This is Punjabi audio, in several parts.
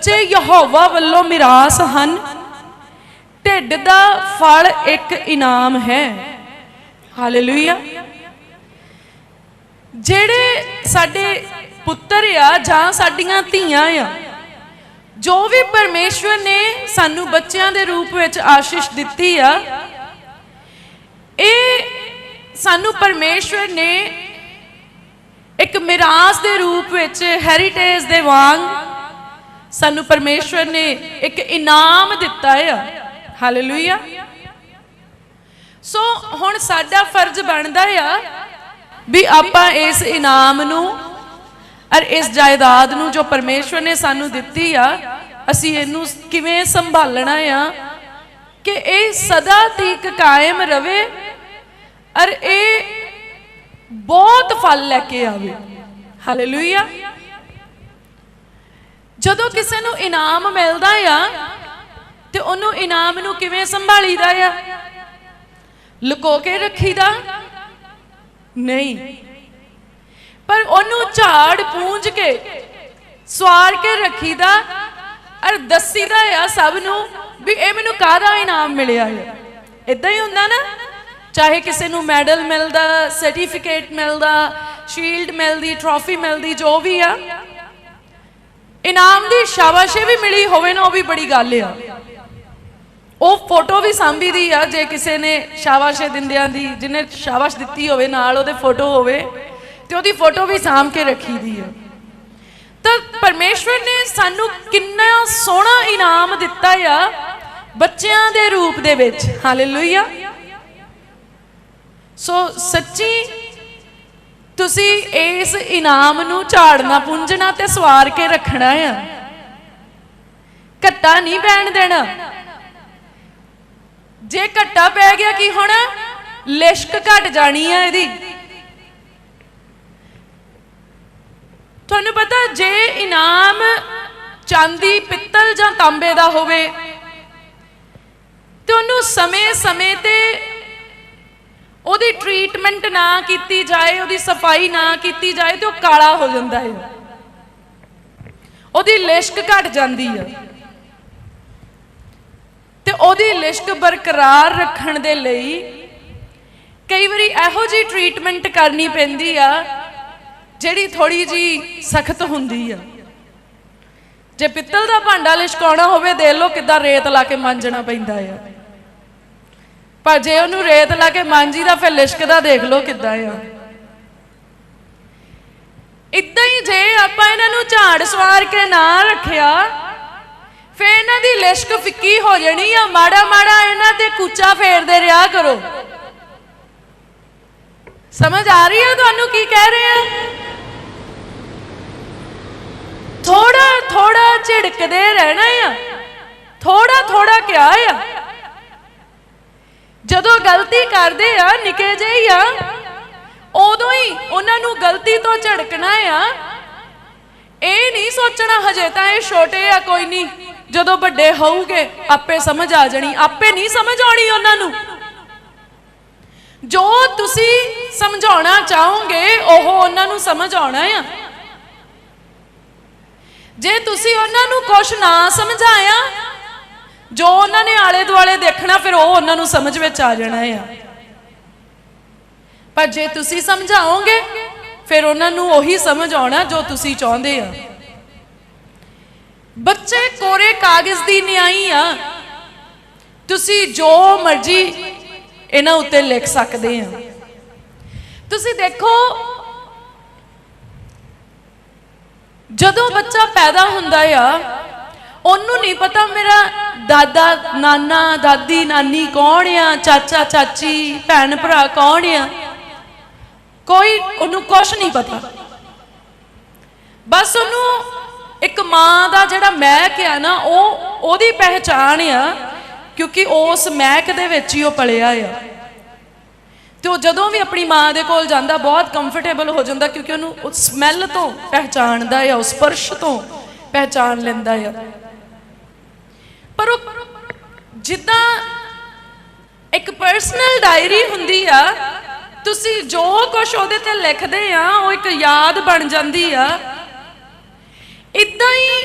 ਬੱਚੇ ਯਹੋਵਾ ਵੱਲੋਂ ਮਿਰਾਸ ਹਨ। ਢਿੱਡ ਦਾ ਫਲ ਇੱਕ ਇਨਾਮ ਹੈ। ਹਾਲੇਲੂਇਆ। ਜਿਹੜੇ ਸਾਡੇ ਪੁੱਤਰ ਆ ਜਾਂ ਸਾਡੀਆਂ ਧੀਆਂ ਆ, ਜੋ ਵੀ ਪਰਮੇਸ਼ਵਰ ਨੇ ਸਾਨੂੰ ਬੱਚਿਆਂ ਦੇ ਰੂਪ ਵਿੱਚ ਆਸ਼ੀਸ਼ ਦਿੱਤੀ ਆ, ਇਹ ਸਾਨੂੰ ਪਰਮੇਸ਼ਵਰ ਨੇ ਇੱਕ ਮਿਰਾਸ ਦੇ ਰੂਪ ਵਿੱਚ ਹੈਰੀਟੇਜ ਦੇ ਵਾਂਗ ਸਾਨੂੰ ਪਰਮੇਸ਼ਵਰ ਨੇ ਇੱਕ ਇਨਾਮ ਦਿੱਤਾ ਆ। ਹਾਲੇਲੂਇਆ ਸੋ ਹੁਣ ਸਾਡਾ ਫਰਜ਼ ਬਣਦਾ ਆ ਵੀ ਆਪਾਂ ਇਸ ਇਨਾਮ ਨੂੰ ਔਰ ਇਸ ਜਾਇਦਾਦ ਨੂੰ ਜੋ ਪਰਮੇਸ਼ਵਰ ਨੇ ਸਾਨੂੰ ਦਿੱਤੀ ਆ, ਅਸੀਂ ਇਹਨੂੰ ਕਿਵੇਂ ਸੰਭਾਲਣਾ ਆ ਕਿ ਇਹ ਸਦਾ ਤੀਕ ਕਾਇਮ ਰਵੇ ਔਰ ਇਹ ਬਹੁਤ ਫਲ ਲੈ ਕੇ ਆਵੇ। ਹਾਲੇਲੂਇਆ ਜਦੋਂ ਕਿਸੇ ਨੂੰ ਇਨਾਮ ਮਿਲਦਾ ਆ, ਤੇ ਉਹਨੂੰ ਇਨਾਮ ਨੂੰ ਕਿਵੇਂ ਸੰਭਾਲੀਦਾ ਆ? ਲੁਕੋ ਕੇ ਰੱਖੀਦਾ? ਨਹੀਂ। ਪਰ ਉਹਨੂੰ ਝਾੜ ਪੂੰਝ ਕੇ, ਸਵਾਰ ਕੇ ਰੱਖੀਦਾ ਔਰ ਦੱਸੀਦਾ ਆ ਸਭ ਨੂੰ ਵੀ ਇਹ ਮੈਨੂੰ ਕਾਹਦਾ ਇਨਾਮ ਮਿਲਿਆ ਹੈ ਇਦਾਂ ਹੀ ਹੁੰਦਾ ਨਾ। ਚਾਹੇ ਕਿਸੇ ਨੂੰ ਮੈਡਲ ਮਿਲਦਾ, ਸਰਟੀਫਿਕੇਟ ਮਿਲਦਾ, ਸ਼ੀਲਡ ਮਿਲਦੀ ਟਰੋਫੀ ਮਿਲਦੀ, ਜੋ ਵੀ ਆ। ਇਨਾਮ ਦੀ ਸ਼ਾਬਾਸ਼ੇ ਵੀ ਮਿਲੀ ਹੋਵੇ ਨਾ, ਉਹ ਵੀ ਬੜੀ ਗੱਲ ਆ। ਉਹ ਫੋਟੋ ਵੀ ਸਾਂਭੀ ਦੀ ਆ, ਜੇ ਕਿਸੇ ਨੇ ਸ਼ਾਬਾਸ਼ੇ ਦਿੰਦਿਆਂ ਦੀ, ਜਿਹਨੇ ਸ਼ਾਬਾਸ਼ ਦਿੱਤੀ ਹੋਵੇ, ਨਾਲ ਉਹਦੇ ਫੋਟੋ ਹੋਵੇ, ਤੇ ਉਹਦੀ ਫੋਟੋ ਵੀ ਸਾਂਭ ਕੇ ਰੱਖੀ ਦੀ ਆ। ਤਾਂ ਪਰਮੇਸ਼ਵਰ ਨੇ ਸਾਨੂੰ ਕਿੰਨਾ ਸੋਹਣਾ ਇਨਾਮ ਦਿੱਤਾ ਆ, ਬੱਚਿਆਂ ਦੇ ਰੂਪ ਦੇ ਵਿੱਚ। ਹਾਲੇਲੂਇਆ ਸੋ ਸੱਚੀ ਤੁਸੀਂ ਇਸ ਇਨਾਮ ਨੂੰ ਝਾੜਨਾ, ਪੁੰਝਣਾ ਤੇ ਸਵਾਰ ਕੇ ਰੱਖਣਾ ਆ। ਘੱਟਾ ਨਹੀਂ ਪੈਣ ਦੇਣਾ। ਜੇ ਘੱਟਾ ਪੈ ਗਿਆ ਕੀ ਹੋਣਾ? ਲਿਸ਼ਕ ਘਟ ਜਾਣੀ ਆ ਇਹਦੀ। ਤੁਹਾਨੂੰ ਪਤਾ ਜੇ ਇਨਾਮ ਚਾਂਦੀ, ਪਿੱਤਲ ਜਾਂ ਤਾਂਬੇ ਦਾ ਹੋਵੇ, ਤੇ ਉਹਨੂੰ ਸਮੇਂ-ਸਮੇਂ ਤੇ ਉਹਦੀ ਟ੍ਰੀਟਮੈਂਟ ਨਾ ਕੀਤੀ ਜਾਏ, ਉਹਦੀ ਸਫ਼ਾਈ ਨਾ ਕੀਤੀ ਜਾਏ ਤੇ ਉਹ ਕਾਲਾ ਹੋ ਜਾਂਦਾ ਹੈ। ਉਹਦੀ ਲਿਸ਼ਕ ਘਟ ਜਾਂਦੀ ਆ। ਤੇ ਉਹਦੀ ਲਿਸ਼ਕ ਬਰਕਰਾਰ ਰੱਖਣ ਦੇ ਲਈ ਕਈ ਵਾਰੀ ਇਹੋ ਜੀ ਟ੍ਰੀਟਮੈਂਟ ਕਰਨੀ ਪੈਂਦੀ ਆ, ਜਿਹੜੀ ਥੋੜੀ ਜੀ ਸਖਤ ਹੁੰਦੀ ਆ। ਜੇ ਪਿੱਤਲ ਦਾ ਭਾਂਡਾ ਲਿਸ਼ਕਾਉਣਾ ਹੋਵੇ, ਦੇਖ ਲਓ ਕਿੱਦਾਂ ਰੇਤ ਲਾ ਕੇ ਮਾਂਜਣਾ ਪੈਂਦਾ ਆ। ਪਰ ਜੇ ਉਹਨੂੰ ਰੇਤ ਲਾ ਕੇ ਮਾਂਜੀ ਦਾ ਫਿਰ ਲਿਸ਼ਕਦਾ ਦੇਖ ਲਓ ਕਿੱਦਾਂ ਆ। ਇਦਾਂ ਹੀ ਜੇ ਆਪਾਂ ਇਹਨਾਂ ਨੂੰ ਝਾੜ ਸਵਾਰ ਕੇ ਨਾ ਰੱਖਿਆ ਫੇ ਇਹਨਾਂ ਦੀ ਲਿਸ਼ਕ ਫਿੱਕੀ ਹੋ ਜਾਣੀ ਆ। ਮਾੜਾ ਮਾੜਾ ਇਹਨਾਂ ਤੇ ਕੂਚਾ ਫੇਰਦੇ ਰਿਹਾ ਕਰੋ। ਸਮਝ ਆ ਰਹੀ ਹੈ ਤੁਹਾਨੂੰ ਕੀ ਕਹਿ ਰਹੇ ਆ? ਥੋੜਾ ਥੋੜਾ ਝਿੜਕਦੇ ਰਹਿਣਾ ਆ। ਥੋੜਾ ਥੋੜਾ ਕਿਹਾ ਆ। ਜਦੋਂ ਗਲਤੀ ਕਰਦੇ ਆ, ਨਿੱਕੇ ਜਿਹੇ ਆ, ਉਦੋਂ ਹੀ ਉਹਨਾਂ ਨੂੰ ਗਲਤੀ ਤੋਂ ਝੜਕਣਾ ਆ। ਇਹ ਨਹੀਂ ਸੋਚਣਾ ਹਜੇ ਤਾਂ ਇਹ ਛੋਟੇ ਆ, ਕੋਈ ਨਹੀਂ। ਜਦੋਂ ਵੱਡੇ ਹੋਊਗੇ, ਆਪੇ ਸਮਝ ਆ ਜਾਣੀ। ਆਪੇ ਨਹੀਂ ਸਮਝ ਆਉਣੀ ਉਹਨਾਂ ਨੂੰ। ਜੋ ਤੁਸੀਂ ਸਮਝਾਉਣਾ ਚਾਹੋਗੇ, ਉਹ ਉਹਨਾਂ ਨੂੰ ਸਮਝ ਆਉਣਾ ਆ। ਜੇ ਤੁਸੀਂ ਉਹਨਾਂ ਨੂੰ ਕੁਝ ਨਾ ਸਮਝਾਇਆ ਜੋ ਉਹਨਾਂ ਨੇ ਆਲੇ ਦੁਆਲੇ ਦੇਖਣਾ, ਫਿਰ ਉਹ ਉਹਨਾਂ ਨੂੰ ਸਮਝ ਵਿੱਚ ਆ ਜਾਣਾ ਆ। ਪਰ ਜੇ ਤੁਸੀਂ ਸਮਝਾਓਗੇ, ਫਿਰ ਉਹਨਾਂ ਨੂੰ ਉਹੀ ਸਮਝ ਆਉਣਾ ਜੋ ਤੁਸੀਂ ਚਾਹੁੰਦੇ ਆ। ਬੱਚੇ ਕੋਰੇ ਕਾਗਜ਼ ਦੀ ਨਿਆਈ ਆ। ਤੁਸੀਂ ਜੋ ਮਰਜ਼ੀ ਇਹਨਾਂ ਉੱਤੇ ਲਿਖ ਸਕਦੇ ਆ। ਤੁਸੀਂ ਦੇਖੋ, ਜਦੋਂ ਬੱਚਾ ਪੈਦਾ ਹੁੰਦਾ ਆ ਉਹਨੂੰ ਨਹੀਂ ਪਤਾ ਮੇਰਾ ਦਾਦਾ, ਨਾਨਾ, ਦਾਦੀ, ਨਾਨੀ ਕੌਣ ਆ, ਚਾਚਾ, ਚਾਚੀ, ਭੈਣ ਭਰਾ ਕੌਣ ਆ? ਕੋਈ ਉਹਨੂੰ ਕੁਝ ਨਹੀਂ ਪਤਾ। ਬਸ ਉਹਨੂੰ ਇੱਕ ਮਾਂ ਦਾ ਜਿਹੜਾ ਮਹਿਕ ਆ ਨਾ, ਉਹ ਉਹਦੀ ਪਹਿਚਾਣ ਆ, ਕਿਉਂਕਿ ਉਸ ਮਹਿਕ ਦੇ ਵਿੱਚ ਹੀ ਉਹ ਪਲਿਆ ਆ। ਤੇ ਉਹ ਜਦੋਂ ਵੀ ਆਪਣੀ ਮਾਂ ਦੇ ਕੋਲ ਜਾਂਦਾ, ਬਹੁਤ ਕੰਫਰਟੇਬਲ ਹੋ ਜਾਂਦਾ, ਕਿਉਂਕਿ ਉਹਨੂੰ ਉਸ ਸਮੈਲ ਤੋਂ ਪਹਿਚਾਣਦਾ ਆ, ਉਸ ਪਰਸ਼ ਤੋਂ ਪਹਿਚਾਣ ਲੈਂਦਾ ਆ। ਪਰ ਉਹ ਜਿੱਦਾਂ ਇੱਕ ਪਰਸਨਲ ਡਾਇਰੀ ਹੁੰਦੀ ਆ, ਤੁਸੀਂ ਜੋ ਕੁਝ ਉਹਦੇ ਤੇ ਲਿਖਦੇ ਆ, ਉਹ ਇੱਕ ਯਾਦ ਬਣ ਜਾਂਦੀ ਆ। ਇਦਾਂ ਹੀ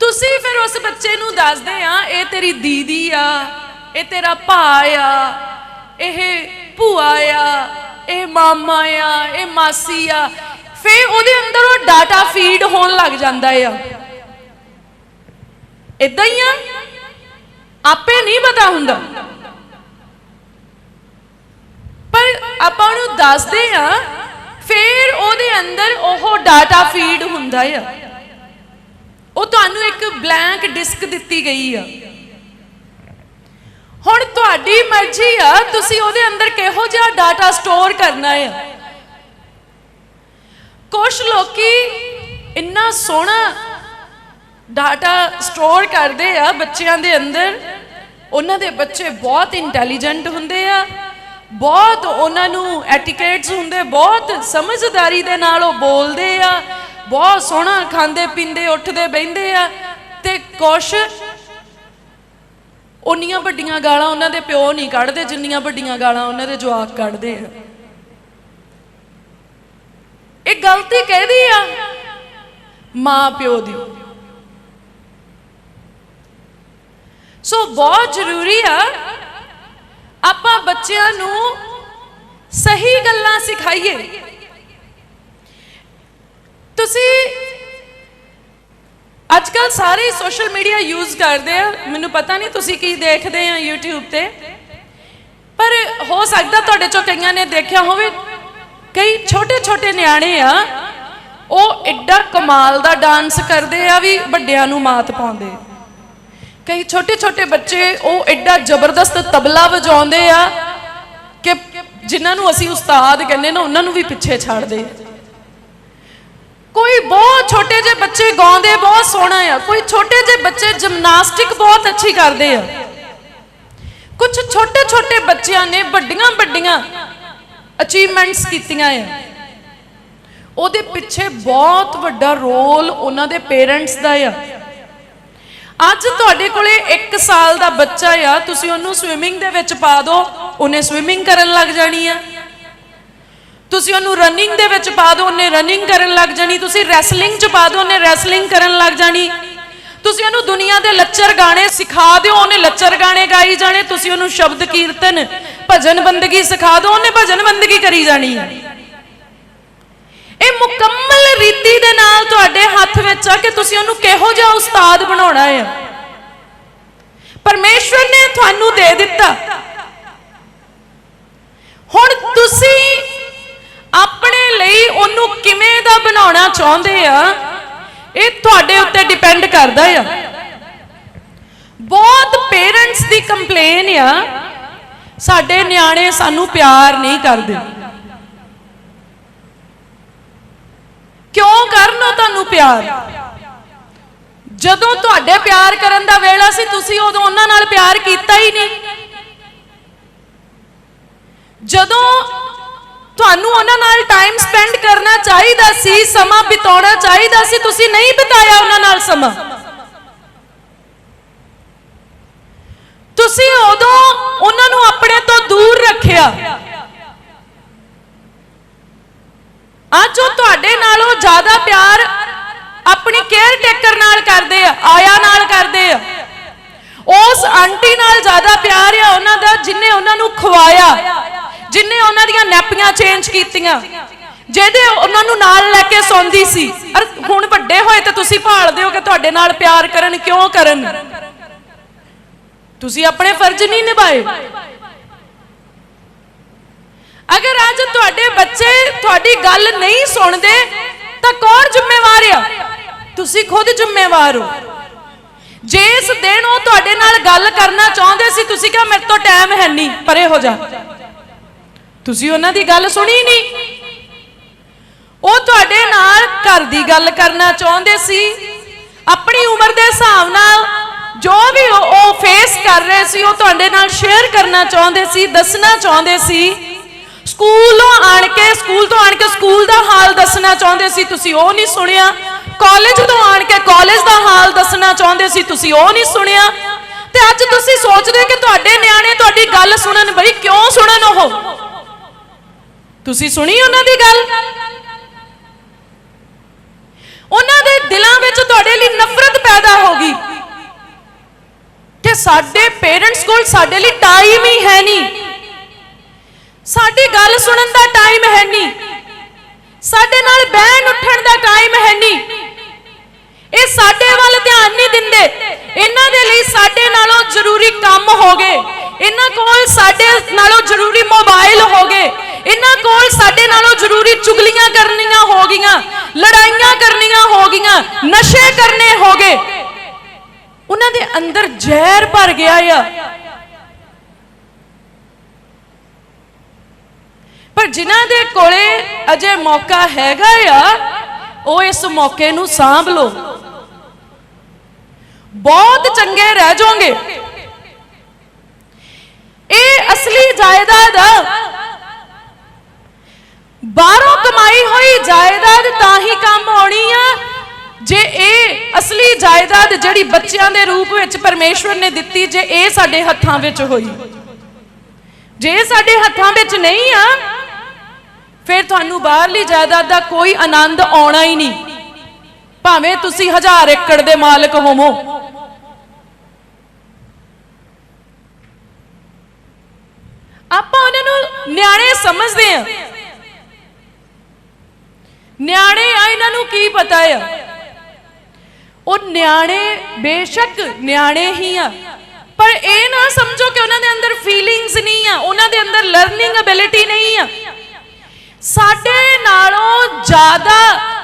ਤੁਸੀਂ ਉਸ ਬੱਚੇ ਨੂੰ ਦੱਸਦੇ ਆ, ਇਹ ਤੇਰੀ ਦੀਦੀ ਆ, ਇਹ ਤੇਰਾ ਭਾ ਆ, ਇਹ ਭੂਆ ਆ, ਇਹ ਮਾਮਾ ਆ, ਇਹ ਮਾਸੀ ਆ। ਫੇ ਉਹਦੇ ਅੰਦਰ ਉਹ ਡਾਟਾ ਫੀਡ ਹੋਣ ਲੱਗ ਜਾਂਦਾ ਆ। ਇਦਾਂ ਹੀ ਆ। ਆਪੇ ਨਹੀਂ ਪਤਾ ਹੁੰਦਾ। ਪਰ ਆਪਾਂ ਨੂੰ ਦੱਸਦੇ ਆ, ਫਿਰ ਉਹਦੇ ਅੰਦਰ ਉਹ ਡਾਟਾ ਫੀਡ ਹੁੰਦਾ ਆ। ਉਹ ਤੁਹਾਨੂੰ ਇੱਕ ਬਲੈਂਕ ਡਿਸਕ ਦਿੱਤੀ ਗਈ ਆ। ਹੁਣ ਤੁਹਾਡੀ ਮਰਜ਼ੀ ਆ, ਤੁਸੀਂ ਉਹਦੇ ਅੰਦਰ ਕਿਹੋ ਜਿਹਾ ਡਾਟਾ ਸਟੋਰ ਕਰਨਾ ਆ। ਕੁਝ ਲੋਕੀ ਇੰਨਾ ਸੋਹਣਾ ਡਾਟਾ ਸਟੋਰ ਕਰਦੇ ਆ ਬੱਚਿਆਂ ਦੇ ਅੰਦਰ। ਉਹਨਾਂ ਦੇ ਬੱਚੇ ਬਹੁਤ ਇੰਟੈਲੀਜੈਂਟ ਹੁੰਦੇ ਆ। ਬਹੁਤ ਉਹਨਾਂ ਨੂੰ ਐਟੀਕੇਟਸ ਹੁੰਦੇ, ਬਹੁਤ ਸਮਝਦਾਰੀ ਦੇ ਨਾਲ ਉਹ ਬੋਲਦੇ ਆ। ਬਹੁਤ ਸੋਹਣਾ ਖਾਂਦੇ, ਪੀਂਦੇ, ਉੱਠਦੇ, ਬਹਿੰਦੇ ਆ। ਤੇ ਕੁਛ ਉਨੀਆਂ ਵੱਡੀਆਂ ਗਾਲਾਂ ਉਹਨਾਂ ਦੇ ਪਿਓ ਨਹੀਂ ਕੱਢਦੇ, ਜਿੰਨੀਆਂ ਵੱਡੀਆਂ ਗਾਲਾਂ ਉਹਨਾਂ ਦੇ ਜਵਾਕ ਕੱਢਦੇ ਆ। ਇਹ ਗਲਤੀ ਕਿਹਦੀ ਆ? ਮਾਂ ਪਿਓ ਦੀ। ਸੋ ਬਹੁਤ ਜ਼ਰੂਰੀ ਆ ਆਪਾਂ ਬੱਚਿਆਂ ਨੂੰ ਸਹੀ ਗੱਲਾਂ ਸਿਖਾਈਏ। ਤੁਸੀਂ ਅੱਜ ਕੱਲ ਸਾਰੇ ਸੋਸ਼ਲ ਮੀਡੀਆ ਯੂਜ਼ ਕਰਦੇ ਆ। ਮੈਨੂੰ ਪਤਾ ਨਹੀਂ ਤੁਸੀਂ ਕੀ ਦੇਖਦੇ ਆ YouTube ਤੇ। ਪਰ ਹੋ ਸਕਦਾ ਤੁਹਾਡੇ ਚੋਂ ਕਈਆਂ ਨੇ ਦੇਖਿਆ ਹੋਵੇ, ਕਈ ਛੋਟੇ ਛੋਟੇ ਨਿਆਣੇ ਆ, ਉਹ ਐਡਾ ਕਮਾਲ ਦਾ ਡਾਂਸ ਕਰਦੇ ਆ ਵੀ ਵੱਡਿਆਂ ਨੂੰ ਮਾਤ ਪਾਉਂਦੇ। ਕਈ ਛੋਟੇ ਛੋਟੇ ਬੱਚੇ ਉਹ ਐਡਾ ਜ਼ਬਰਦਸਤ ਤਬਲਾ ਵਜਾਉਂਦੇ ਆ ਕਿ ਜਿਨ੍ਹਾਂ ਨੂੰ ਅਸੀਂ ਉਸਤਾਦ ਕਹਿੰਦੇ ਨਾ, ਉਹਨਾਂ ਨੂੰ ਵੀ ਪਿੱਛੇ ਛੱਡਦੇ ਕੋਈ ਬਹੁਤ ਛੋਟੇ ਜਿਹੇ ਬੱਚੇ ਗਾਉਂਦੇ, ਬਹੁਤ ਸੋਹਣਾ ਆ। ਕੋਈ ਛੋਟੇ ਜਿਹੇ ਬੱਚੇ ਜਿਮਨਾਸਟਿਕ ਬਹੁਤ ਅੱਛੀ ਕਰਦੇ ਆ। ਕੁਝ ਛੋਟੇ ਛੋਟੇ ਬੱਚਿਆਂ ਨੇ ਵੱਡੀਆਂ ਵੱਡੀਆਂ ਅਚੀਵਮੈਂਟਸ ਕੀਤੀਆਂ ਆ। ਉਹਦੇ ਪਿੱਛੇ ਬਹੁਤ ਵੱਡਾ ਰੋਲ ਉਹਨਾਂ ਦੇ ਪੇਰੈਂਟਸ ਦਾ ਆ। ਅੱਜ ਤੁਹਾਡੇ ਕੋਲੇ 1 ਸਾਲ ਦਾ ਬੱਚਾ ਆ, ਤੁਸੀਂ ਉਹਨੂੰ ਸਵਿਮਿੰਗ ਦੇ ਵਿੱਚ ਪਾ ਦਿਓ, ਉਹਨੇ ਸਵਿਮਿੰਗ ਕਰਨ ਲੱਗ ਜਾਣੀ ਆ। ਤੁਸੀਂ ਉਹਨੂੰ ਰਨਿੰਗ ਦੇ ਵਿੱਚ ਪਾ ਦਿਓ, ਉਹਨੇ ਰਨਿੰਗ ਕਰਨ ਲੱਗ ਜਾਣੀ। ਤੁਸੀਂ ਰੈਸਲਿੰਗ 'ਚ ਪਾ ਦਿਓ, ਉਹਨੇ ਰੈਸਲਿੰਗ ਕਰਨ ਲੱਗ ਜਾਣੀ। ਤੁਸੀਂ ਉਹਨੂੰ ਦੁਨੀਆ ਦੇ ਲੱਚਰ ਗਾਣੇ ਸਿਖਾ ਦਿਓ, ਉਹਨੇ ਲੱਚਰ ਗਾਣੇ ਗਾਈ ਜਾਣੇ। ਤੁਸੀਂ ਉਹਨੂੰ ਸ਼ਬਦ ਕੀਰਤਨ, ਭਜਨ ਬੰਦਗੀ ਸਿਖਾ ਦਿਓ, ਉਹਨੇ ਭਜਨ ਬੰਦਗੀ ਕਰੀ ਜਾਣੀ। ਇਹ ਮੁਕੰਮਲ ਰੀਤੀ ਦੇ ਨਾਲ ਤੁਹਾਡੇ ਹੱਥ ਵਿੱਚ ਆ ਕਿ ਤੁਸੀਂ ਉਹਨੂੰ ਕਿਹੋ ਜਿਹਾ ਉਸਤਾਦ ਬਣਾਉਣਾ ਹੈ। ਪਰਮੇਸ਼ਵਰ ਨੇ ਤੁਹਾਨੂੰ ਦੇ ਦਿੱਤਾ। ਹੁਣ ਤੁਸੀਂ ਆਪਣੇ ਲਈ ਉਹਨੂੰ ਕਿਵੇਂ ਦਾ ਬਣਾਉਣਾ ਚਾਹੁੰਦੇ ਆ, ਇਹ ਤੁਹਾਡੇ ਉੱਤੇ ਡਿਪੈਂਡ ਕਰਦਾ ਆ। ਬਹੁਤ ਪੇਰੈਂਟਸ ਦੀ ਕੰਪਲੇਨ ਆ, ਸਾਡੇ ਨਿਆਣੇ ਸਾਨੂੰ ਪਿਆਰ ਨਹੀਂ ਕਰਦੇ। ਕਿਉਂ ਕਰਨਾ ਤੁਹਾਨੂੰ ਪਿਆਰ? ਜਦੋਂ ਤੁਹਾਡੇ ਪਿਆਰ ਕਰਨ ਦਾ ਵੇਲਾ ਸੀ, ਤੁਸੀਂ ਉਦੋਂ ਉਹਨਾਂ ਨਾਲ ਪਿਆਰ ਕੀਤਾ ਹੀ ਨਹੀਂ। ਜਦੋਂ ਤੁਹਾਨੂੰ ਉਹਨਾਂ ਨਾਲ ਟਾਈਮ ਸਪੈਂਡ ਕਰਨਾ ਚਾਹੀਦਾ ਸੀ, ਸਮਾਂ ਬਿਤਾਉਣਾ ਚਾਹੀਦਾ ਸੀ, ਤੁਸੀਂ ਨਹੀਂ ਬਿਤਾਇਆ ਉਹਨਾਂ ਨਾਲ ਸਮਾਂ। ਤੁਸੀਂ ਉਦੋਂ ਉਹਨਾਂ ਨੂੰ ਆਪਣੇ ਤੋਂ ਦੂਰ ਰੱਖਿਆ ਅੱਜ ਉਹ ਤੁਹਾਡੇ ਨਾਲੋਂ ਜ਼ਿਆਦਾ ਪਿਆਰ ਆਪਣੀ ਕੇਅਰ ਟੇਕਰ ਨਾਲ ਕਰਦੇ ਆ, ਆਇਆ ਨਾਲ ਕਰਦੇ ਆ। ਉਸ ਆਂਟੀ ਨਾਲ ਜ਼ਿਆਦਾ ਪਿਆਰ ਆ ਉਹਨਾਂ ਦਾ ਜਿਨੇ ਉਹਨਾਂ ਨੂੰ ਖਵਾਇਆ, ਜਿਨੇ ਉਹਨਾਂ ਦੀਆਂ ਨੈਪੀਆਂ ਚੇਂਜ ਕੀਤੀਆਂ, ਜਿਹਦੇ ਉਹਨਾਂ ਨੂੰ ਨਾਲ ਲੈ ਕੇ ਸੌਂਦੀ ਸੀ। ਅਰ ਹੁਣ ਵੱਡੇ ਹੋਏ ਤੇ ਤੁਸੀਂ ਭਾਲਦੇ ਹੋ ਕਿ ਤੁਹਾਡੇ ਨਾਲ ਪਿਆਰ ਕਰਨ ਕਿਉਂ ਕਰਨ? ਤੁਸੀਂ ਆਪਣੇ ਫਰਜ਼ ਨਹੀਂ ਨਿਭਾਏ। ਅਗਰ ਅੱਜ ਤੁਹਾਡੇ ਬੱਚੇ ਤੁਹਾਡੀ ਗੱਲ ਨਹੀਂ ਸੁਣਦੇ ਤਾਂ ਕੌਣ ਜ਼ਿੰਮੇਵਾਰ ਆ? ਤੁਸੀਂ ਖੁਦ ਜ਼ਿੰਮੇਵਾਰ ਹੋ। ਜੇ ਇਸ ਦਿਨ ਉਹ ਤੁਹਾਡੇ ਨਾਲ ਗੱਲ ਕਰਨਾ ਚਾਹੁੰਦੇ ਸੀ, ਤੁਸੀਂ ਕਿਹਾ, ਮੇਰੇ ਤੋਂ ਟਾਈਮ ਹੈ ਨਹੀਂ, ਪਰੇ ਹੋ ਜਾ। ਤੁਸੀਂ ਉਹਨਾਂ ਦੀ ਗੱਲ ਸੁਣੀ ਨਹੀਂ। ਉਹ ਤੁਹਾਡੇ ਨਾਲ ਘਰ ਦੀ ਗੱਲ ਕਰਨਾ ਚਾਹੁੰਦੇ ਸੀ। ਆਪਣੀ ਉਮਰ ਦੇ ਹਿਸਾਬ ਨਾਲ ਜੋ ਵੀ ਉਹ- ਉਹ ਫੇਸ ਕਰ ਰਹੇ ਸੀ, ਉਹ ਤੁਹਾਡੇ ਨਾਲ ਸ਼ੇਅਰ ਕਰਨਾ ਚਾਹੁੰਦੇ ਸੀ, ਦੱਸਣਾ ਚਾਹੁੰਦੇ ਸੀ। ਸਕੂਲੋਂ ਆਣ ਕੇ, ਸਕੂਲ ਤੋਂ ਆਣ ਕੇ ਸਕੂਲ ਦਾ ਹਾਲ ਦੱਸਣਾ ਚਾਹੁੰਦੇ ਸੀ, ਤੁਸੀਂ ਉਹ ਨਹੀਂ ਸੁਣਿਆ। ਕਾਲਜ ਤੋਂ ਆਣ ਕੇ ਕਾਲਜ ਦਾ ਹਾਲ ਦੱਸਣਾ ਚਾਹੁੰਦੇ ਸੀ, ਤੁਸੀਂ ਉਹ ਨਹੀਂ ਸੁਣਿਆ। ਤੇ ਅੱਜ ਤੁਸੀਂ ਸੋਚਦੇ ਕਿ ਤੁਹਾਡੇ ਨਿਆਣੇ ਤੁਹਾਡੀ ਗੱਲ ਸੁਣਨ ਬਈ ਕਿਉਂ ਸੁਣਨ ਉਹ? ਤੁਸੀਂ ਸੁਣੀ ਉਹਨਾਂ ਦੀ ਗੱਲ? ਉਹਨਾਂ ਦੇ ਦਿਲਾਂ ਵਿੱਚ ਤੁਹਾਡੇ ਲਈ ਨਫ਼ਰਤ ਪੈਦਾ ਹੋ ਗਈ। ਸਾਡੇ ਪੇਰੈਂਟਸ ਕੋਲ ਸਾਡੇ ਲਈ ਟਾਈਮ ਹੀ ਹੈ ਨਹੀਂ। ਸਾਡੀ ਗੱਲ ਸੁਣਨ ਦਾ ਟਾਈਮ ਹੈ ਨਹੀਂ। ਸਾਡੇ ਨਾਲ ਬਹਿਣ ਉੱਠਣ ਦਾ ਟਾਈਮ ਹੈ ਨਹੀਂ। ਇਹ ਸਾਡੇ ਵੱਲ ਧਿਆਨ ਨਹੀਂ ਦਿੰਦੇ। ਇਹਨਾਂ ਦੇ ਲਈ ਸਾਡੇ ਨਾਲੋਂ ਜ਼ਰੂਰੀ ਕੰਮ ਹੋ ਗਏ। ਇਹਨਾਂ ਕੋਲ ਸਾਡੇ ਨਾਲੋਂ ਜ਼ਰੂਰੀ ਮੋਬਾਈਲ ਹੋ ਗਏ। ਇਹਨਾਂ ਕੋਲ ਸਾਡੇ ਨਾਲੋਂ ਜ਼ਰੂਰੀ ਚੁਗਲੀਆਂ ਕਰਨੀਆਂ ਹੋ ਗਈਆਂ, ਲੜਾਈਆਂ ਕਰਨੀਆਂ ਹੋ ਗਈਆਂ, ਨਸ਼ੇ ਕਰਨੇ ਹੋ ਗਏ। ਉਹਨਾਂ ਦੇ ਅੰਦਰ ਜ਼ਹਿਰ ਭਰ ਗਿਆ ਆ ਪਰ ਜਿਨ੍ਹਾਂ ਦੇ ਕੋਲੇ ਅਜੇ ਮੌਕਾ ਹੈਗਾ ਆ, ਉਹ ਇਸ ਮੌਕੇ ਨੂੰ ਸਾਂਭ ਲਓ। ਬਹੁਤ ਚੰਗੇ ਰਹਿ ਜਾਓਗੇ। ਇਹ ਅਸਲੀ ਜਾਇਦਾਦ ਆ। ਬਾਹਰੋਂ ਕਮਾਈ ਹੋਈ ਜਾਇਦਾਦ ਤਾਂ ਹੀ ਕੰਮ ਆਉਣੀ ਆ, ਜੇ ਇਹ ਅਸਲੀ ਜਾਇਦਾਦ ਜਿਹੜੀ ਬੱਚਿਆਂ ਦੇ ਰੂਪ ਵਿੱਚ ਪਰਮੇਸ਼ਵਰ ਨੇ ਦਿੱਤੀ, ਜੇ ਇਹ ਸਾਡੇ ਹੱਥਾਂ ਵਿੱਚ ਹੋਈ। ਜੇ ਸਾਡੇ ਹੱਥਾਂ ਵਿੱਚ ਨਹੀਂ ਆ ਫਿਰ ਤੁਹਾਨੂੰ ਬਾਹਰਲੀ ਜਾਇਦਾਦ ਦਾ ਕੋਈ ਆਨੰਦ ਆਉਣਾ ਹੀ ਨਹੀਂ। ਭਾਵੇਂ ਤੁਸੀਂ ਹਜ਼ਾਰ ਏਕੜ ਦੇ ਮਾਲਕ ਹੋਵੋ। ਆਪਾਂ ਉਹਨਾਂ ਨੂੰ ਨਿਆਣੇ ਸਮਝਦੇ ਆ ਨਿਆਣੇ ਆ, ਇਹਨਾਂ ਨੂੰ ਕੀ ਪਤਾ ਆ? ਉਹ ਨਿਆਣੇ ਬੇਸ਼ੱਕ ਨਿਆਣੇ ਹੀ ਆ। ਪਰ ਇਹ ਨਾ ਸਮਝੋ ਕਿ ਉਹਨਾਂ ਦੇ ਅੰਦਰ ਫੀਲਿੰਗਸ ਨਹੀਂ ਆ, ਉਹਨਾਂ ਦੇ ਅੰਦਰ ਲਰਨਿੰਗ ਅਬਿਲਿਟੀ ਨਹੀਂ ਆ। ਸਾਡੇ ਨਾਲੋਂ ਜ਼ਿਆਦਾ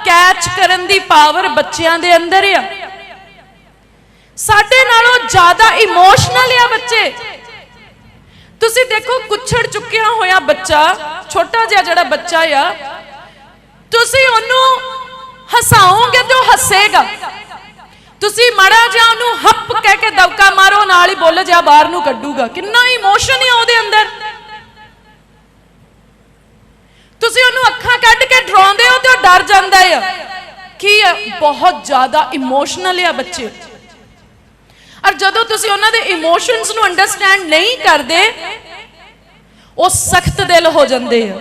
ਕੈਚ ਕਰਨ ਦੀ ਪਾਵਰ ਬੱਚਿਆਂ ਦੇ ਅੰਦਰ ਆ। ਸਾਡੇ ਨਾਲੋਂ ਜ਼ਿਆਦਾ ਇਮੋਸ਼ਨਲ ਆ ਬੱਚੇ। ਤੁਸੀਂ ਦੇਖੋ ਕੁੱਛੜ ਚੁੱਕਿਆ ਹੋਇਆ ਬੱਚਾ, ਛੋਟਾ ਜਿਹਾ ਜਿਹੜਾ ਬੱਚਾ ਆ, ਤੁਸੀਂ ਉਹਨੂੰ ਹਸਾਓਗੇ ਤੇ ਉਹ ਹੱਸੇਗਾ। ਤੁਸੀਂ ਮੜਾ ਜਿਹਾ ਉਹਨੂੰ ਹੱਪ ਕਹਿ ਕੇ ਦਵਕਾ ਮਾਰੋ, ਨਾਲ ਹੀ ਬੋਲ ਜਿਹਾ ਬਾਹਰ ਨੂੰ ਕੱਢੂਗਾ। ਕਿੰਨਾ ਇਮੋਸ਼ਨ ਹੈ ਉਹਦੇ ਅੰਦਰ। ਤੁਸੀਂ ਉਹਨੂੰ ਅੱਖਾਂ ਕੱਢ ਕੇ ਡਰਾਉਂਦੇ ਹੋ ਤੇ ਉਹ ਡਰ ਜਾਂਦਾ ਆ। ਕੀ ਆ? ਬਹੁਤ ਜ਼ਿਆਦਾ ਇਮੋਸ਼ਨਲ ਆ ਬੱਚੇ। ਔਰ ਜਦੋਂ ਤੁਸੀਂ ਉਹਨਾਂ ਦੇ ਇਮੋਸ਼ਨਸ ਨੂੰ ਅੰਡਰਸਟੈਂਡ ਨਹੀਂ ਕਰਦੇ, ਉਹ ਸਖਤ ਦਿਲ ਹੋ ਜਾਂਦੇ ਆ।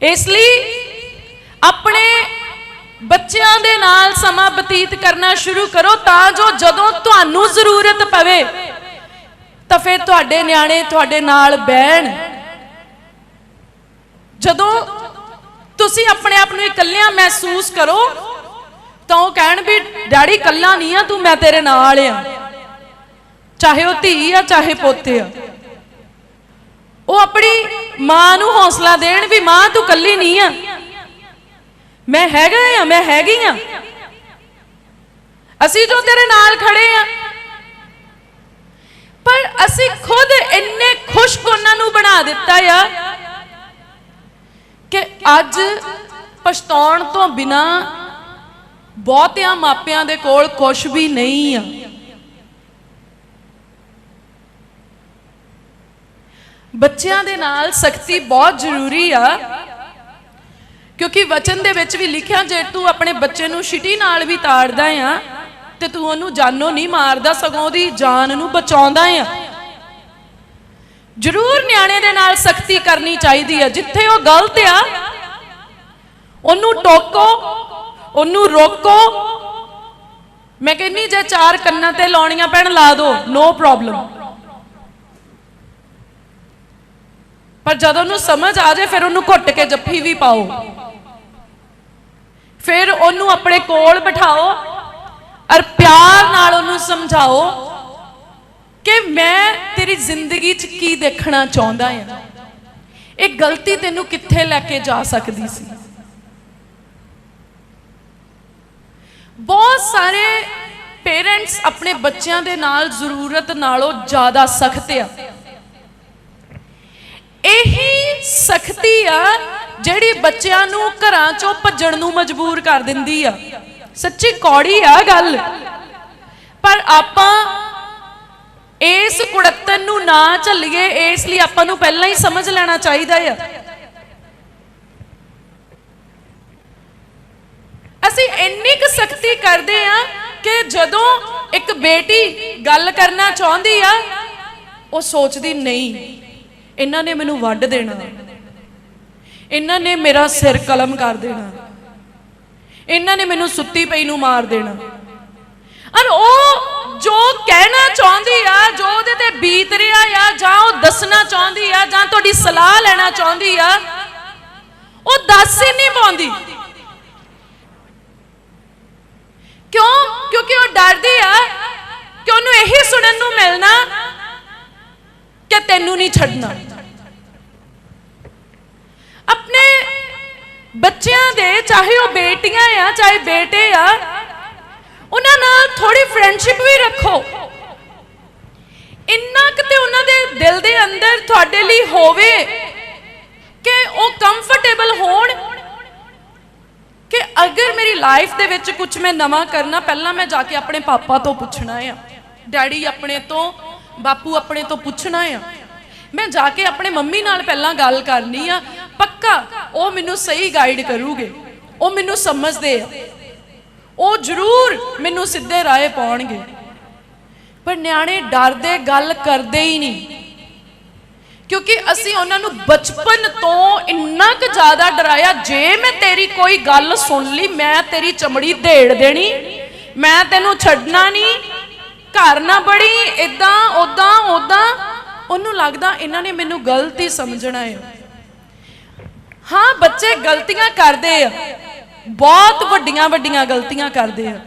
ਇਸ ਲਈ ਆਪਣੇ ਬੱਚਿਆਂ ਦੇ ਨਾਲ ਸਮਾਂ ਬਤੀਤ ਕਰਨਾ ਸ਼ੁਰੂ ਕਰੋ ਤਾਂ ਜੋ ਜਦੋਂ ਤੁਹਾਨੂੰ ਜ਼ਰੂਰਤ ਪਵੇ, ਤਾਂ ਫਿਰ ਤੁਹਾਡੇ ਨਿਆਣੇ, ਤੁਹਾਡੇ ਨਾਲ ਬਹਿਣ। ਜਦੋਂ ਤੁਸੀਂ ਆਪਣੇ ਆਪ ਨੂੰ ਇਕੱਲਿਆਂ ਮਹਿਸੂਸ ਕਰੋ, ਤਾਂ ਉਹ ਕਹਿਣ ਵੀ, ਡੈਡੀ, ਇਕੱਲਾ ਨਹੀਂ ਆ, ਤੂੰ ਮੈਂ ਤੇਰੇ ਨਾਲ ਆ। ਚਾਹੇ ਉਹ ਧੀ ਆ, ਚਾਹੇ ਪੋਤੇ ਆ। ਉਹ ਆਪਣੀ ਮਾਂ ਨੂੰ ਹੌਸਲਾ ਦੇਣ ਵੀ, ਮਾਂ, ਤੂੰ ਇਕੱਲੀ ਨਹੀਂ ਆ। ਮੈਂ ਹੈਗਾ ਆ, ਮੈਂ ਹੈਗੀ ਆ। ਅਸੀਂ ਜੋ ਤੇਰੇ ਨਾਲ ਖੜੇ ਆ। ਪਰ ਅਸੀਂ ਖੁਦ ਇੰਨੇ ਖੁਸ਼ਕ ਉਹਨਾਂ ਨੂੰ ਬਣਾ ਦਿੱਤਾ ਆ ਕਿ ਅੱਜ ਪਛਤਾਉਣ ਤੋਂ ਬਿਨਾ ਬਹੁਤਿਆਂ ਮਾਪਿਆਂ ਦੇ ਕੋਲ ਕੁਝ ਵੀ ਨਹੀਂ ਆ। ਬੱਚਿਆਂ ਦੇ ਨਾਲ ਸਖਤੀ ਬਹੁਤ ਜ਼ਰੂਰੀ ਆ, ਕਿਉਂਕਿ ਵਚਨ ਦੇ ਵਿੱਚ ਵੀ ਲਿਖਿਆ, ਜੇ ਤੂੰ ਆਪਣੇ ਬੱਚੇ ਨੂੰ ਛਿਟੀ ਨਾਲ ਵੀ ਤਾੜਦਾ ਆ, ਤੇ ਤੂੰ ਉਹਨੂੰ ਜਾਨੋਂ ਨਹੀਂ ਮਾਰਦਾ, ਸਗੋਂ ਉਹਦੀ ਜਾਨ ਨੂੰ ਬਚਾਉਂਦਾ ਆ। ਜ਼ਰੂਰ ਨਿਆਣੇ ਦੇ ਨਾਲ ਸਖਤੀ ਕਰਨੀ ਚਾਹੀਦੀ ਹੈ। ਜਿੱਥੇ ਉਹ ਗਲਤ ਆ, ਉਹਨੂੰ ਟੋਕੋ, ਉਹਨੂੰ ਰੋਕੋ। ਮੈਂ ਕਹਿੰਨੀ ਜੇ ਚਾਰ ਕੰਨਾਂ ਤੇ ਲਾਉਣੀਆਂ ਪੈਣ, ਲਾ ਦੋ। ਨੋ ਪ੍ਰੋਬਲਮ ਪਰ ਜਦੋਂ ਉਹਨੂੰ ਸਮਝ ਆ ਜਾਏ, ਫਿਰ ਉਹਨੂੰ ਘੁੱਟ ਕੇ ਜੱਫੀ ਵੀ ਪਾਓ। ਫਿਰ ਉਹਨੂੰ ਆਪਣੇ ਕੋਲ ਬਿਠਾਓ ਔਰ ਪਿਆਰ ਨਾਲ ਉਹਨੂੰ ਸਮਝਾਓ ਕਿ ਮੈਂ ਤੇਰੀ ਜ਼ਿੰਦਗੀ 'ਚ ਕੀ ਦੇਖਣਾ ਚਾਹੁੰਦਾ ਹਾਂ? ਇਹ ਗਲਤੀ ਤੈਨੂੰ ਕਿੱਥੇ ਲੈ ਕੇ ਜਾ ਸਕਦੀ ਸੀ? ਬਹੁਤ ਸਾਰੇ ਪੇਰੈਂਟਸ ਆਪਣੇ ਬੱਚਿਆਂ ਦੇ ਨਾਲ ਜ਼ਰੂਰਤ ਨਾਲੋਂ ਜ਼ਿਆਦਾ ਸਖਤ ਆ। ਇਹੀ ਸਖਤੀ ਆ ਜਿਹੜੀ ਬੱਚਿਆਂ ਨੂੰ ਘਰਾਂ ਚੋਂ ਭੱਜਣ ਨੂੰ ਮਜਬੂਰ ਕਰ ਦਿੰਦੀ ਆ। ਸੱਚੀ ਕੌੜੀ ਆ ਗੱਲ। ਪਰ ਆਪਾਂ ਇਸ ਕੁੜੱਤਨ ਨੂੰ ਨਾ ਝੱਲੀਏ, ਇਸ ਲਈ ਆਪਾਂ ਨੂੰ ਪਹਿਲਾਂ ਹੀ ਸਮਝ ਲੈਣਾ ਚਾਹੀਦਾ ਆ। ਅਸੀਂ ਇੰਨੀ ਕੁ ਸਖਤੀ ਕਰਦੇ ਆ ਕਿ ਜਦੋਂ ਇੱਕ ਬੇਟੀ ਗੱਲ ਕਰਨਾ ਚਾਹੁੰਦੀ ਆ, ਉਹ ਸੋਚਦੀ ਨਹੀਂ, ਇਹਨਾਂ ਨੇ ਮੈਨੂੰ ਵੱਢ ਦੇਣਾ। ਇਹਨਾਂ ਨੇ ਮੇਰਾ ਸਿਰ ਕਲਮ ਕਰ ਦੇਣਾ। ਇਹਨਾਂ ਨੇ ਮੈਨੂੰ ਸੁੱਤੀ ਪਈ ਨੂੰ ਮਾਰ ਦੇਣਾ। ਔਰ ਉਹ ਜੋ ਕਹਿਣਾ ਚਾਹੁੰਦੀ ਆ, ਜੋ ਉਹਦੇ ਤੇ ਬੀਤ ਰਿਹਾ ਆ, ਜਾਂ ਉਹ ਦੱਸਣਾ ਚਾਹੁੰਦੀ ਆ, ਜਾਂ ਤੁਹਾਡੀ ਸਲਾਹ ਲੈਣਾ ਚਾਹੁੰਦੀ ਆ, ਉਹ ਦੱਸ ਹੀ ਨਹੀਂ ਪਾਉਂਦੀ। ਕਿਉਂ? ਕਿਉਂਕਿ ਉਹ ਡਰਦੀ ਆ ਕਿ ਉਹਨੂੰ ਇਹੀ ਸੁਣਨ ਨੂੰ ਮਿਲਣਾ ਕਿ ਤੈਨੂੰ ਨਹੀਂ ਛੱਡਣਾ। ਆਪਣੇ ਬੱਚਿਆਂ ਦੇ, ਚਾਹੇ ਉਹ ਬੇਟੀਆਂ ਆ, ਚਾਹੇ ਬੇਟੇ ਆ ਉਹਨਾਂ ਨਾਲ ਥੋੜੀ ਫਰੈਂਡਸ਼ਿਪ ਵੀ ਰੱਖੋ। ਇੰਨਾ ਕਿਤੇ ਉਹਨਾਂ ਦੇ ਦਿਲ ਦੇ ਅੰਦਰ ਤੁਹਾਡੇ ਲਈ ਹੋਵੇ ਕਿ ਉਹ ਕੰਫਰਟੇਬਲ ਹੋਣ ਕਿ ਅਗਰ ਮੇਰੀ ਲਾਈਫ ਦੇ ਵਿੱਚ ਕੁਝ ਮੈਂ ਨਵਾਂ ਕਰਨਾ, ਪਹਿਲਾਂ ਮੈਂ ਜਾ ਕੇ ਆਪਣੇ ਪਾਪਾ ਤੋਂ ਪੁੱਛਣਾ ਆ। ਡੈਡੀ ਆਪਣੇ ਤੋਂ, ਬਾਪੂ ਆਪਣੇ ਤੋਂ ਪੁੱਛਣਾ ਆ। ਮੈਂ ਜਾ ਕੇ ਆਪਣੇ ਮੰਮੀ ਨਾਲ ਪਹਿਲਾਂ ਗੱਲ ਕਰਨੀ ਆ। ਪੱਕਾ, ਉਹ ਮੈਨੂੰ ਸਹੀ ਗਾਈਡ ਕਰੂਗੇ। ਉਹ ਮੈਨੂੰ ਸਮਝਦੇ ਆ। ਉਹ ਜ਼ਰੂਰ ਮੈਨੂੰ ਸਿੱਧੇ ਰਾਏ ਪਾਉਣਗੇ। ਪਰ ਨਿਆਣੇ ਡਰਦੇ, ਗੱਲ ਕਰਦੇ ਹੀ ਨਹੀਂ। ਕਿਉਂਕਿ ਅਸੀਂ ਉਹਨਾਂ ਨੂੰ ਬਚਪਨ ਤੋਂ ਇੰਨਾ ਕੁ ਜ਼ਿਆਦਾ ਡਰਾਇਆ, ਜੇ ਮੈਂ ਤੇਰੀ ਕੋਈ ਗੱਲ ਸੁਣ ਲਈ, ਮੈਂ ਤੇਰੀ ਚਮੜੀ ਢੇੜ ਦੇਣੀ, ਮੈਂ ਤੈਨੂੰ ਛੱਡਣਾ ਨਹੀਂ, ਘਰ ਨਾ ਬੜੀ ਇਦਾਂ ਉਦਾਂ ਉਦਾਂ ਉਹਨੂੰ ਲੱਗਦਾ ਇਹਨਾਂ ਨੇ ਮੈਨੂੰ ਗ਼ਲਤੀ ਸਮਝਣਾ ਹੈ। ਹਾਂ, ਬੱਚੇ ਗਲਤੀਆਂ ਕਰਦੇ ਆ ਬਹੁਤ ਵੱਡੀਆਂ ਵੱਡੀਆਂ ਗਲਤੀਆਂ ਕਰਦੇ ਆ।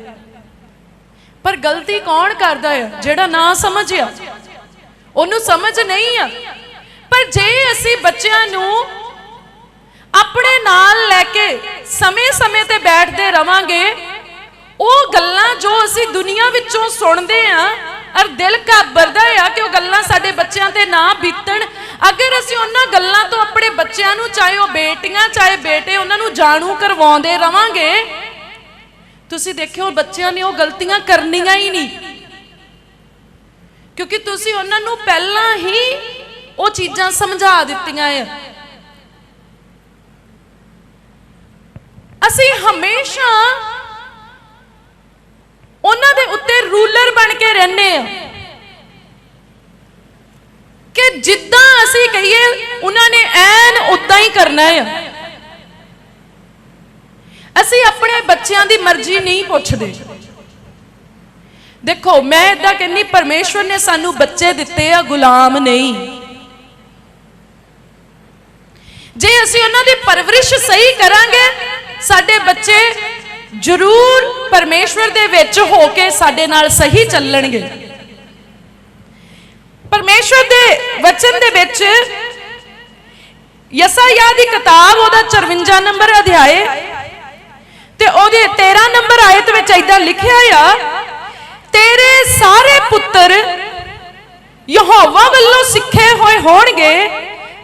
ਪਰ ਗਲਤੀ ਕੌਣ ਕਰਦਾ ਆ? ਜਿਹੜਾ ਨਾ ਸਮਝਿਆ। ਉਹਨੂੰ ਸਮਝ ਨਹੀਂ ਆ। ਪਰ ਜੇ ਅਸੀਂ ਬੱਚਿਆਂ ਨੂੰ ਆਪਣੇ ਨਾਲ ਲੈ ਕੇ ਸਮੇਂ-ਸਮੇਂ ਤੇ ਬੈਠਦੇ ਰਵਾਂਗੇ, ਉਹ ਗੱਲਾਂ ਜੋ ਅਸੀਂ ਦੁਨੀਆ ਵਿੱਚੋਂ ਸੁਣਦੇ ਆ ਔਰ ਦਿਲ ਘਾਬਰਦਾ ਆ ਕਿ ਉਹ ਗੱਲਾਂ ਸਾਡੇ ਬੱਚਿਆਂ ਤੇ ਨਾ ਬੀਤਣ। ਅਗਰ ਅਸੀਂ ਉਹਨਾਂ ਗੱਲਾਂ ਤੋਂ ਆਪਣੇ ਬੱਚਿਆਂ ਨੂੰ, ਚਾਹੇ ਉਹ ਬੇਟੀਆਂ, ਚਾਹੇ ਬੇਟੇ, ਉਹਨਾਂ ਨੂੰ ਜਾਣੂ ਕਰਵਾਉਂਦੇ ਰਵਾਂਗੇ, ਤੁਸੀਂ ਦੇਖਿਓ ਬੱਚਿਆਂ ਨੇ ਉਹ ਗਲਤੀਆਂ ਕਰਨੀਆਂ ਹੀ ਨਹੀਂ। ਕਿਉਂਕਿ ਤੁਸੀਂ ਉਹਨਾਂ ਨੂੰ ਪਹਿਲਾਂ ਹੀ ਉਹ ਚੀਜ਼ਾਂ ਸਮਝਾ ਦਿੱਤੀਆਂ ਆ। ਅਸੀਂ ਹਮੇਸ਼ਾ ਉਹਨਾਂ ਦੇ ਉੱਤੇ ਰੂਲਰ ਬਣ ਕੇ ਰਹਿੰਦੇ ਆ। ਕਿ ਜਿੱਦਾਂ ਅਸੀਂ ਕਹੀਏ, ਉਹਨਾਂ ਨੇ ਐਨ ਉਦਾਂ ਹੀ ਕਰਨਾ ਆ। ਅਸੀਂ ਆਪਣੇ ਬੱਚਿਆਂ ਦੀ ਮਰਜ਼ੀ ਨਹੀਂ ਪੁੱਛਦੇ। ਦੇਖੋ, ਮੈਂ ਇਦਾਂ ਕਹਿੰਨੀ ਪਰਮੇਸ਼ਵਰ ਨੇ ਸਾਨੂੰ ਬੱਚੇ ਦਿੱਤੇ ਆ, ਗੁਲਾਮ ਨਹੀਂ। ਜੇ ਅਸੀਂ ਉਹਨਾਂ ਦੀ ਪਰਵਰਿਸ਼ ਸਹੀ ਕਰਾਂਗੇ, ਸਾਡੇ ਬੱਚੇ ਜ਼ਰੂਰ ਪਰਮੇਸ਼ਵਰ ਦੇ ਵਿੱਚ ਹੋ ਕੇ ਸਾਡੇ ਨਾਲ ਸਹੀ ਚੱਲਣਗੇ। ਪਰਮੇਸ਼ਵਰ ਦੇ ਵਚਨ ਦੇ ਵਿੱਚ ਯਸਾਇਆ ਦੀ ਕਿਤਾਬ ਉਹਦਾ 54 ਨੰਬਰ ਅਧਿਆਏ ਤੇ ਉਹਦੇ 13 ਨੰਬਰ ਆਇਤ ਵਿੱਚ ਇਦਾਂ ਲਿਖਿਆ ਆ, ਤੇਰੇ ਸਾਰੇ ਪੁੱਤਰ ਯਹੋਵਾ ਵੱਲੋਂ ਸਿੱਖੇ ਹੋਏ ਹੋਣਗੇ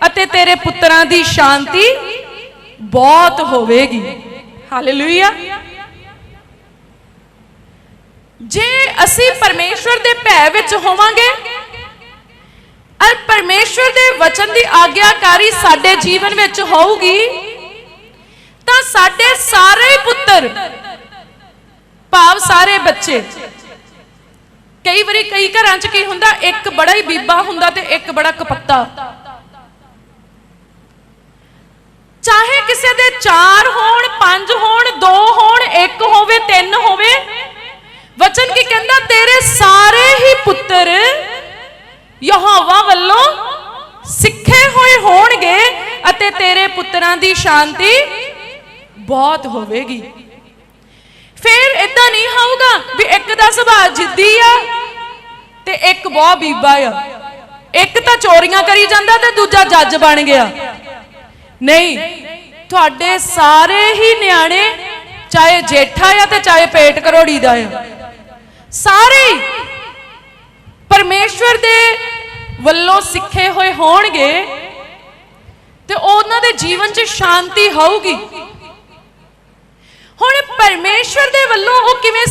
ਅਤੇ ਤੇਰੇ ਪੁੱਤਰਾਂ ਦੀ ਸ਼ਾਂਤੀ ਬਹੁਤ ਹੋਵੇਗੀ। ਹਾਲੇਲੂਇਆ ਜੇ ਅਸੀਂ ਪਰਮੇਸ਼ਵਰ ਦੇ ਭੈ ਵਿੱਚ ਹੋਵਾਂਗੇ, ਅਰ ਪਰਮੇਸ਼ਵਰ ਦੇ ਵਚਨ ਦੀ ਆਗਿਆਕਾਰੀ ਸਾਡੇ ਜੀਵਨ ਵਿੱਚ ਹੋਊਗੀ, ਤਾਂ ਸਾਡੇ ਸਾਰੇ ਪੁੱਤਰ, ਭਾਵ ਸਾਰੇ ਬੱਚੇ, ਕਈ ਵਾਰੀ ਕਈ ਘਰਾਂ 'ਚ ਕੀ ਹੁੰਦਾ, ਇੱਕ ਬੜਾ ਹੀ ਬੀਬਾ ਹੁੰਦਾ ਤੇ ਇੱਕ ਬੜਾ ਕਪੱਤਾ। ਚਾਹੇ ਕਿਸੇ ਦੇ 4 ਹੋਣ 5 ਹੋਣ 2 ਹੋਣ 1 ਹੋਵੇ 3 ਹੋਵੇ ਵਚਨ ਕੀ ਕਹਿੰਦਾ ਤੇਰੇ ਸਾਰੇ ਹੀ ਪੁੱਤਰ ਯਹੋਵਾ ਵੱਲੋਂ ਸਿੱਖੇ ਹੋਏ ਹੋਣਗੇ ਅਤੇ ਤੇਰੇ ਪੁੱਤਰਾਂ ਦੀ ਸ਼ਾਂਤੀ ਬਹੁਤ ਹੋਵੇਗੀ ਫਿਰ ਇਦਾਂ ਨਹੀਂ ਹੋਊਗਾ ਵੀ ਇੱਕ ਦਾ ਸੁਭਾਅ ਜਿੱਦੀ ਆ ਤੇ ਇੱਕ ਬਹੁਤ ਬੀਬਾ ਆ ਇੱਕ ਤਾਂ ਚੋਰੀਆਂ ਕਰੀ ਜਾਂਦਾ ਤੇ ਦੂਜਾ ਜੱਜ ਬਣ ਗਿਆ ਨਹੀਂ ਤੁਹਾਡੇ ਸਾਰੇ ਹੀ ਨਿਆਣੇ ਚਾਹੇ ਜੇਠਾ ਆ ਤੇ ਚਾਹੇ ਪੇਟ ਕਰੋੜੀ ਦਾ ਆ ਸਾਰੇ ਪਰਮੇਸ਼ਵਰ ਦੇ ਵੱਲੋਂ ਸਿੱਖੇ ਹੋਏ ਹੋਣਗੇ ਤੇ ਉਹਨਾਂ ਦੇ ਜੀਵਨ 'ਚ ਸ਼ਾਂਤੀ ਹੋਊਗੀ। ਹੁਣ ਪਰਮੇਸ਼ਵਰ ਦੇ ਵੱਲੋਂ ਉਹ ਕਿਵੇਂ